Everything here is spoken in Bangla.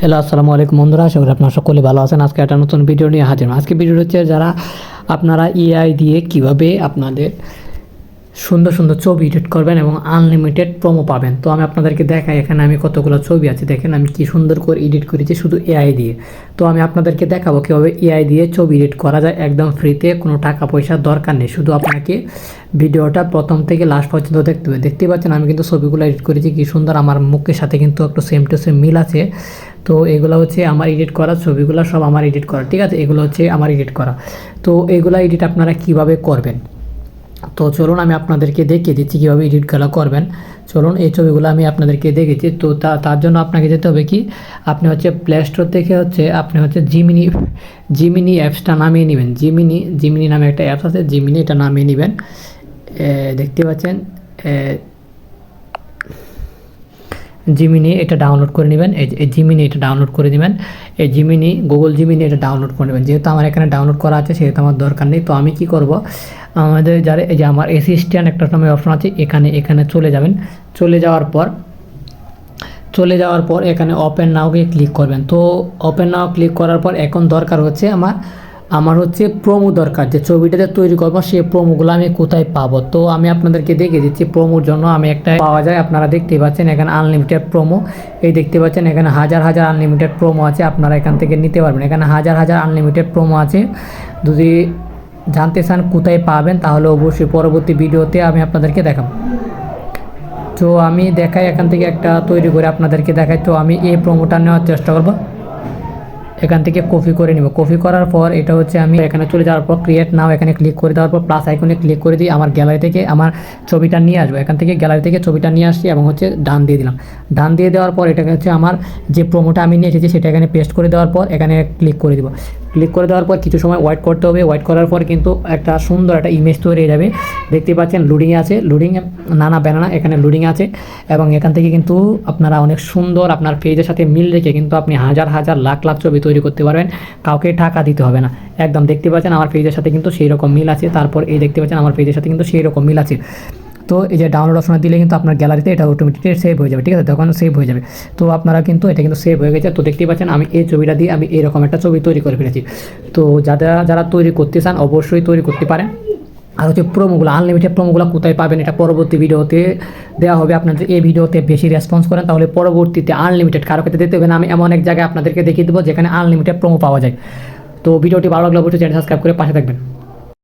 হ্যালো, আসসালামু আলাইকুম বন্ধুরা, আশা করি আপনারা সকলে ভালো আছেন। আজকে একটা নতুন ভিডিও নিয়ে হাজির। আজকে ভিডিও হচ্ছে যারা আপনারা এআই দিয়ে কীভাবে আপনাদের সুন্দর সুন্দর ছবি এডিট করবেন এবং আনলিমিটেড প্রোমো পাবেন। তো আমি আপনাদেরকে দেখাই, এখানে আমি কতগুলো ছবি আছে, দেখেন আমি কি সুন্দর করে এডিট করেছি শুধু এআই দিয়ে। তো আমি আপনাদেরকে দেখাবো কীভাবে এআই দিয়ে ছবি এডিট করা যায় একদম ফ্রিতে কোনো টাকা পয়সার দরকার নেই। শুধু আপনাকে ভিডিওটা প্রথম থেকে লাস্ট পর্যন্ত দেখতে হবে। দেখতেই পাচ্ছেন আমি কিন্তু ছবিগুলো এডিট করেছি, কি সুন্দর। আমার মুখের সাথে কিন্তু একটু সেম টু সেম মিল আছে। তো এগুলো হচ্ছে আমার এডিট করা, ছবিগুলো সব আমার এডিট করা, ঠিক আছে? এগুলো হচ্ছে আমার এডিট করা। তো এগুলো এডিট আপনারা কীভাবে করবেন? তো চলুন আমি আপনাদেরকে দেখিয়ে দিচ্ছি কীভাবে এডিটগুলো করবেন। চলুন এই ছবিগুলো আমি আপনাদেরকে দেখেছি তো তার জন্য আপনাকে যেতে হবে কি? আপনি হচ্ছে প্লে স্টোর থেকে হচ্ছে আপনি হচ্ছে জিমিনি জিমিনি অ্যাপসটা নামিয়ে নেবেন। জিমিনি জিমিনি নামে একটা অ্যাপস আছে জিমিনি এটা নামিয়ে নেবেন। দেখতে পাচ্ছেন? জিমিনি এটা ডাউনলোড করে নেবেন। এই জিমিনি এটা ডাউনলোড করে নেবেন। এই জিমিনি গুগল জিমিনি এটা ডাউনলোড করে নেবেন। যেহেতু আমার এখানে ডাউনলোড করা আছে, সেহেতু আমার দরকার নেই। তো আমি কি করব? আমাদের যারা, এই যে আমার অ্যাসিস্ট্যান্ট একটা নামে অপশন আছে, এখানে এখানে চলে যাবেন। চলে যাওয়ার পর, চলে যাওয়ার পর এখানে ওপেন নাওকে ক্লিক করবেন। তো ওপেন নাও ক্লিক করার পর এখন দরকার হচ্ছে আমার আমার হচ্ছে প্রোমো দরকার, যে ছবিটা যে তৈরি করব সেই প্রোমোগুলো আমি কোথায় পাবো? তো আমি আপনাদেরকে দেখে দিচ্ছি প্রোমোর জন্য আমি একটা পাওয়া যায়, আপনারা দেখতেই পাচ্ছেন এখানে আনলিমিটেড প্রোমো এই দেখতে পাচ্ছেন এখানে হাজার হাজার আনলিমিটেড প্রোমো আছে, আপনারা এখান থেকে নিতে পারবেন। এখানে হাজার হাজার আনলিমিটেড প্রোমো আছে। যদি জানতে চান কোথায় পাবেন, তাহলে অবশ্যই পরবর্তী ভিডিওতে আমি আপনাদেরকে দেখাবো। তো আমি দেখাই এখান থেকে একটা তৈরি করে আপনাদেরকে দেখাই। তো আমি এই প্রোমোটা নেওয়ার চেষ্টা করব। এখান থেকে কপি করে নিব। কপি করার পর এটা হচ্ছে আমি এখানে চলে যাওয়ার পর ক্রিয়েট নাও এখানে ক্লিক করে দেওয়ার পর প্লাস আইকনে ক্লিক করে দিই আমার গ্যালারি থেকে আমার ছবিটা নিয়ে আসব। এখান থেকে গ্যালারি থেকে ছবিটা নিয়ে আসছি এবং হচ্ছে ডান দিয়ে দিলাম। ডান দিয়ে দেওয়ার পর এটাকে হচ্ছে আমার যে প্রোমোটা আমি নিয়ে এসেছি সেটা এখানে পেস্ট করে দেওয়ার পর এখানে ক্লিক করে দিব। ক্লিক করে দেওয়ার পর কিছু সময় ওয়েট করতে হবে। ওয়েট করার পর কিন্তু একটা সুন্দর একটা ইমেজ তৈরি হয়ে যাবে। দেখতে পাচ্ছেন লুডিং আছে। লুডিং নানা ব্যানানা এখানে লুডিং আছে। এবং এখান থেকে কিন্তু আপনারা অনেক সুন্দর আপনার পেজের সাথে মিল রেখে কিন্তু আপনি হাজার হাজার, লাখ লাখ ছবি তৈরি করতে পারবেন। কাউকে টাকা দিতে হবে না। একদম দেখতে পাচ্ছেন আমার পেজের সাথে কিন্তু সেই রকম মিল আছে। তারপর এই দেখতে পাচ্ছেন আমার পেজের সাথে কিন্তু সেই রকম মিল আছে। তো এই যে ডাউনলোড অপশন দিলে কিন্তু আপনার গ্যালারিতে এটা অটোমেটিক সেভ হয়ে যাবে, ঠিক আছে? তখন সেভ হয়ে যাবে। তো আপনারা কিন্তু এটা কিন্তু সেভ হয়ে গেছে। তো দেখতেই পাচ্ছেন, আমি এই ছবিটা দিয়ে আমি এরকম একটা ছবি তৈরি করে ফেলেছি। তো যারা যারা তৈরি করতে চান, অবশ্যই তৈরি করতে পারেন। আর হচ্ছে প্রোমোগুলো আনলিমিটেড প্রোমোগুলো কোথায় পাবেন এটা পরবর্তী ভিডিওতে দেওয়া হবে। আপনাদের এই ভিডিওতে বেশি রেসপন্স করেন, তাহলে পরবর্তীতে আনলিমিটেড কারও ক্ষেত্রে দিতে হবে না আমি এমন এক জায়গায় আপনাদেরকে দেখিয়ে দেবো, যেখানে আনলিমিটেড প্রোমো পাওয়া যায়। তো ভিডিওটি ভালো লাগলে অবশ্যই চ্যানেল সাবস্ক্রাইব করে পাশে থাকবেন।